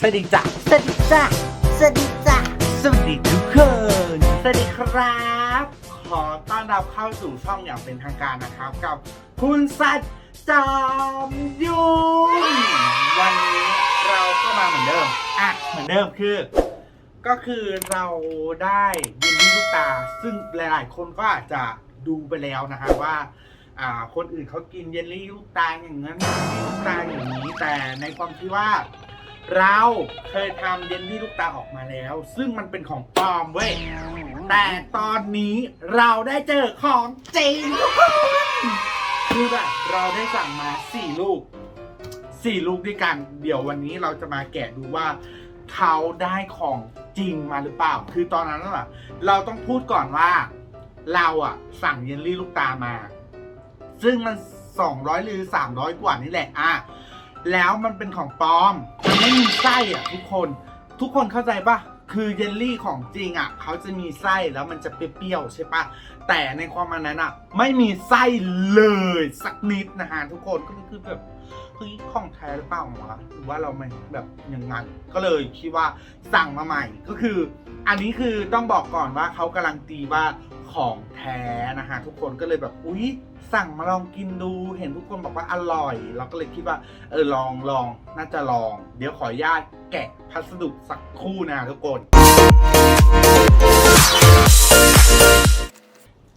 สวัสดีจ้ะสวัสดีจ้าสวัสดีจ้าสวัสดีทุกคนสวัสดีครับ ขอต้อนรับเข้าสู่ช่องอย่างเป็นทางการนะครับกับคุณสัจจอมยุงวันนี้เราก็มาเหมือนเดิมอะเหมือนเดิมคือ ก็คือเราได้ยินดีลูกตา ซึ่งหลาย ๆ คนก็อาจจะดูไปแล้วนะฮะว่าอ่าคนอื่นเขากินเยลลี่ลูกตาอย่างนั้นเยลลี่ลูกตาอย่างนี้แต่ในความที่ว่า เราเคยทำเยลลี่ลูกตาออกมาแล้ว ซึ่งมันเป็นของปลอมเว้ย แต่ตอนนี้เราได้เจอของจริงทุกคนคือแบบเราได้สั่งมาสี่ลูกสี่ลูกด้วยกัน เดี๋ยววันนี้เราจะมาแกะดูว่าเขาได้ของจริงมาหรือเปล่า คือตอนนั้นน่ะเราต้องพูดก่อนว่า เราอะสั่งเยลลี่ลูกตามา ซึ่งมัน200หรือ300กว่านี่แหละอะแล้วมันเป็นของปลอม ไส้อะทุกคน ทุกคนเข้าใจปะคือเยลลี่ของจริงอะเขาจะมีไส้แล้วมันจะเปรี้ยวใช่ปะแต่ในความมันนั้นอะ ไม่มีไส้เลยสักนิดนะฮะทุกคนก็คือแบบ เฮ้ยของแท้หรือเปล่าวะหรือว่าเราไม่แบบอย่างนั้นก็เลยคิดว่าสั่งมาใหม่ก็คือ อันนี้คือต้องบอกก่อนว่าเขากำลังตีว่าของแท้นะฮะทุกคนก็เลยแบบอุ๊ยสั่งมาลองกินดูเห็นทุกคนบอกว่าอร่อย เราก็เลยคิดว่าเออลองลองน่าจะลอง เดี๋ยวขออนุญาตแกะพัสดุสักครู่นะทุกคน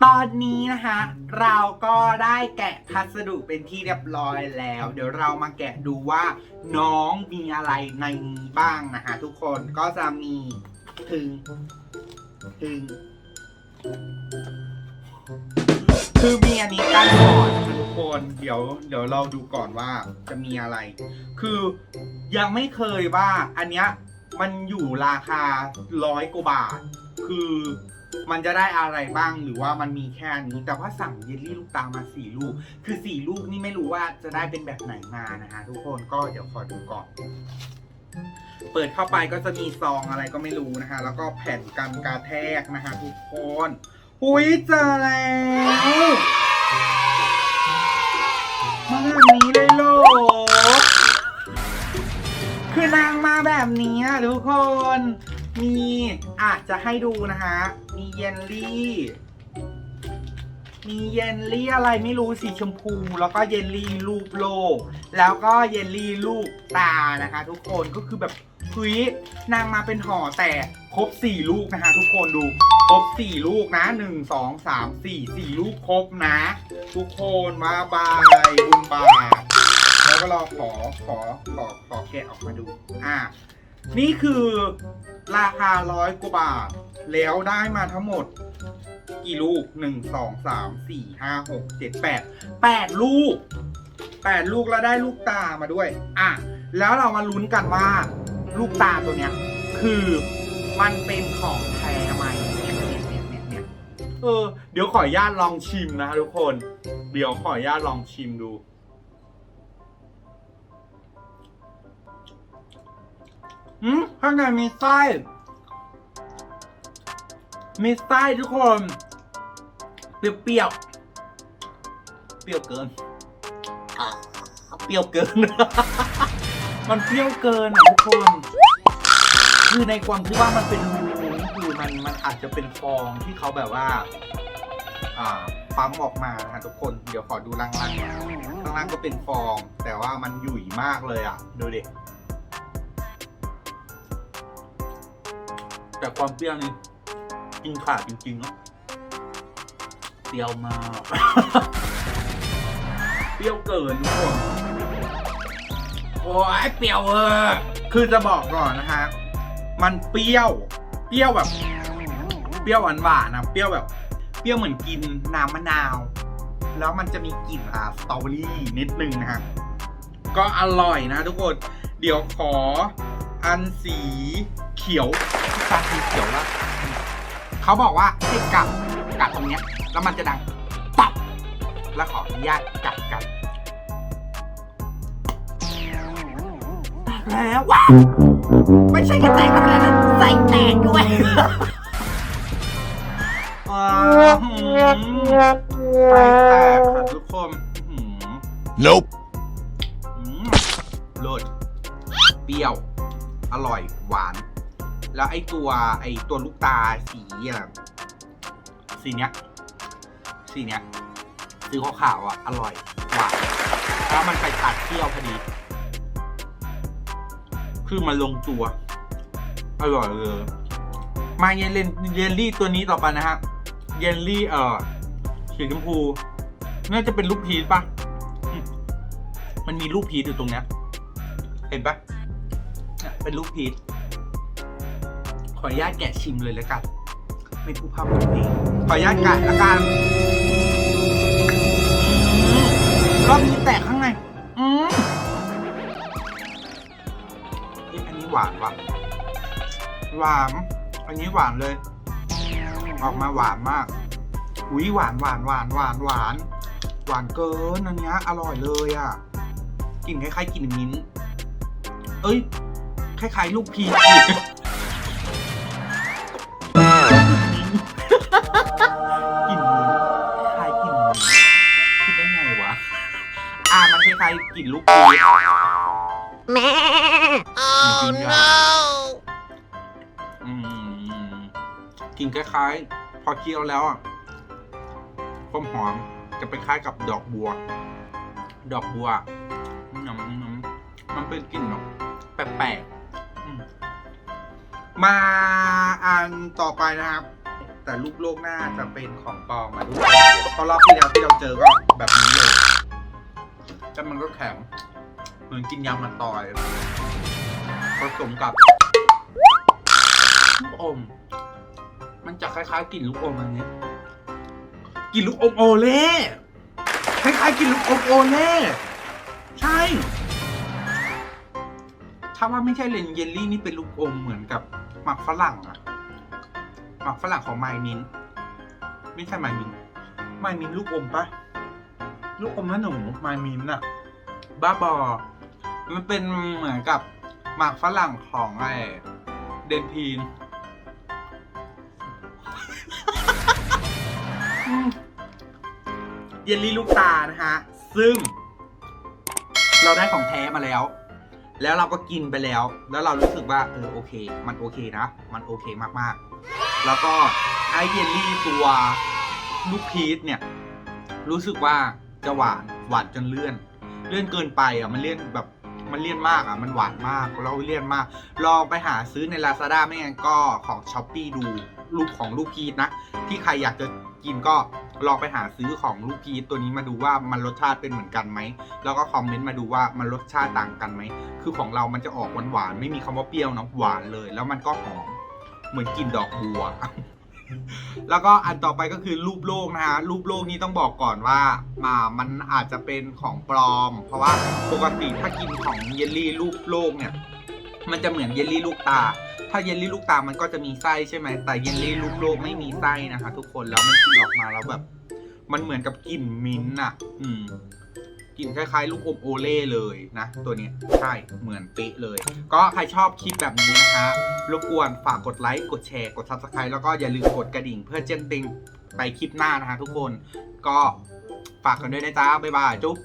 ตอนนี้นะคะ เราก็ได้แกะพัสดุเป็นที่เรียบร้อยแล้ว เดี๋ยวเรามาแกะดูว่าน้องมีอะไรในนี้บ้างนะคะทุกคนก็จะมีถึงถึงคือมีอันนี้กันก่อนนะคะทุกคนเดี๋ยวเดี๋ยวเราดูก่อนว่าจะมีอะไร คือยังไม่เคยว่าอันเนี้ยมันอยู่ราคาร้อยกว่าบาท คือ มันจะได้อะไรบ้างหรือว่ามันมีแค่นี้ แต่ว่าสั่งเยลลี่ลูกตามาสี่ลูก คือสี่ลูกนี่ไม่รู้ว่าจะได้เป็นแบบไหนมานะฮะทุกคนก็เดี๋ยวขอดูก่อน เปิดเข้าไปก็จะมีซองอะไรก็ไม่รู้นะคะ แล้วก็แผ่นกันกระแทกนะคะทุกคนอุ้ยเจอแล้วมาแบบนี้เลยเหรอคือนางมาแบบนี้อะทุกคน มีอาจจะให้ดูนะคะ มีเยลลี่ มีเยลลี่อะไรไม่รู้สีชมพู แล้วก็เยลลี่รูปโลก แล้วก็เยลลี่ลูกตานะคะ ทุกคนก็คือแบบเฮ้ยนางมาเป็นห่อแต่ครบสี่ลูกนะคะ ทุกคนดูครบสี่ลูกนะหนึ่งสองสามสี่สี่ลูกครบนะ ทุกคนมาบายบุญบาทแล้วก็รอขอขอขอขอแกะออกมาดู อะ นี่คือราคาร้อยกว่าบาท แล้วได้มาทั้งหมด กี่ลูกหนึ่งสองสามสี่ห้าหกเจ็ดแปดแปดลูกแปดลูกแล้วได้ลูกตามาด้วย อะ แล้วเรามาลุ้นกันว่า ลูกตาตัวเนี้ย คือมันเป็นของแท้ไหมเนี่ยเนี่ยเนี่ยเนี่ยเนี่ยเออ เดี๋ยวขออนุญาตลองชิมนะทุกคน เดี๋ยวขออนุญาตลองชิมดู อืมข้างในมีไส้ มีไส้ทุกคน เปรี้ยวๆ เปรี้ยวเกิน เปรี้ยวเกิน มันเปรี้ยวเกินอะทุกคน คือในความที่ว่ามันเป็นรูนี่คือมันมันอาจจะเป็นฟองที่เขาแบบว่า อ่าปั๊มออกมาฮะทุกคน เดี๋ยวขอดูล่างๆข้างล่างก็เป็นฟอง แต่ว่ามันหยุ่ยมากเลยอะ ดูดิ แต่ความเปรี้ยวนี่กินขาดจริงๆเนาะเปรี้ยวมากเปรี้ยวเกินทุกคนโอ้ยเปรี้ยวเออคือจะบอกก่อนนะฮะมันเปรี้ยว เปรี้ยวแบบ เปรี้ยวหวานๆนะเปรี้ยวแบบ เปรี้ยวเหมือนกินน้ำมะนาว แล้วมันจะมีกลิ่นอ่าสตรอเบอรี่นิดนึงนะฮะก็อร่อยนะทุกคน เดี๋ยวขอ อันสีเขียวตาสีเขียวแล้วเขาบอกว่าให้กัดกัดตรงเนี้ย แล้วมันจะดังตับแล้วขออนุญาตกัดกันแตกแล้วว้าวไม่ใช่กระแตกธรรมดานะใส่แตกด้วยว้าวหืมใส่แตกค่ะทุกคนหืม Nope. อืมรสเปรี้ยว อร่อยหวาน แล้วไอตัวไอตัวลูกตาสีอะสีเนี้ยสีเนี้ยสีขาวๆอะอร่อยหวานแล้วมันไปตัดเที่ยวพอดี คือมันลงตัวอร่อยเลยมาเยลเลนเยลลี่ตัวนี้ต่อไปนะฮะเยลลี่เอ่อสีชมพูน่าจะเป็นลูกพีชปะมมันมีลูกพีชอยู่ตรงเนี้ยเห็นปะ เป็นลูกพีชขออนุญาตแกะชิมเลยแล้วกันไม่ผู้ภาพคนนี้ขออนุญาตแกะแล้วกันอืมรอบนี้แตกข้างในอืมอันนี้หวานว่ะหวาน อันนี้หวานเลย ออกมาหวานมาก อุ้ยหวานหวานหวานหวานหวาน หวานเกินอันนี้อร่อยเลยอะกลิ่นคล้ายๆกลิ่นมิ้น เอ้ย คล้ายๆ ลูกพีกลิ่นมิ้นคล้ายกลิ่นคิดได้ไงวะ อ่ามันคล้ายๆกลิ่นลูกพีแม่จริงๆอะอืมกลิ่นคล้ายๆ พอเคี้ยวแล้วอะความหอมจะไปคล้ายกับดอกบัว ดอกบัวน้ำน้ำมันเป็นกลิ่นแบบแปลกๆ มาอันต่อไปนะครับ แต่รูปโลกหน้าจะเป็นของปลอมมาด้วยเพราะรอบที่แล้วที่เราเจอก็แบบนี้เลยแต่มันก็แข็งเหมือนกินยำมันตอยผสมกับลูกอม มันจะคล้ายๆกลิ่นลูกอมอันนี้กลิ่นลูกอมโอเล่คล้ายๆกลิ่นลูกอมโอเล่ ถ้าว่าไม่ใช่เลนเยลลี่นี่เป็นลูกอมเหมือนกับหมักฝรั่งอะหมักฝรั่งของไมมินไม่ใช่ไมมินไมมินลูกอมปะลูกอมนั่นหนูไมมินอะบ้าบอ มันเป็นเหมือนกับหมากฝรั่งของไอเดนทีนเยลลี่ลูกตานะฮะ ซึ่ง เราได้ของแท้มาแล้ว แล้วเราก็กินไปแล้ว แล้วเรารู้สึกว่าเออโอเค มันโอเคนะ มันโอเคมากๆ แล้วก็ไอเยลลี่ตัวลูกพีชเนี่ย รู้สึกว่าจะหวานหวานจนเลื่อน เลื่อนเกินไปอะมันเลี่ยนแบบมันเลี่ยนมากอะ มันหวานมาก เราเลี่ยนมาก ลองไปหาซื้อใน Lazada ไม่งั้นก็ของ s h อ p e e ดูรูปของลูกพีชนะ ที่ใครอยากจะกินก็ ลองไปหาซื้อของลูกพีชตัวนี้มาดูว่ามันรสชาติเป็นเหมือนกันไหม แล้วก็คอมเมนต์มาดูว่ามันรสชาติต่างกันไหม คือของเรามันจะออกหวานๆ ไม่มีคำว่าเปรี้ยวนะหวานเลย แล้วมันก็หอม เหมือนกินดอกบัว แล้วก็อันต่อไปก็คือรูปโลกนะฮะ รูปโลกนี้ต้องบอกก่อนว่ามามันอาจจะเป็นของปลอม เพราะว่าปกติถ้ากินของเยลลี่รูปโลกเนี่ย มันจะเหมือนเยลลี่ลูกตา ถ้าเยลลี่ลูกตามันก็จะมีไส้ใช่ไหมแต่เยลลี่ลูกโลกไม่มีไส้นะคะ ทุกคนแล้วมันกินออกมาแล้วแบบ มันเหมือนกับกลิ่นมิ้นท์อะ อืมกลิ่นคล้ายๆ ลูกอมโอเล่เลยนะ ตัวนี้ใช่เหมือนเป๊ะเลย ก็ใครชอบคลิปแบบนี้นะคะรบกวนฝากกดไลค์กดแชร์กด subscribe แล้วก็อย่าลืมกดกระดิ่งเพื่อแจ้งเติงไปคลิปหน้านะคะทุกคนก็ฝากกันด้วยนะจ๊ะบ๊ายบายจุ๊บ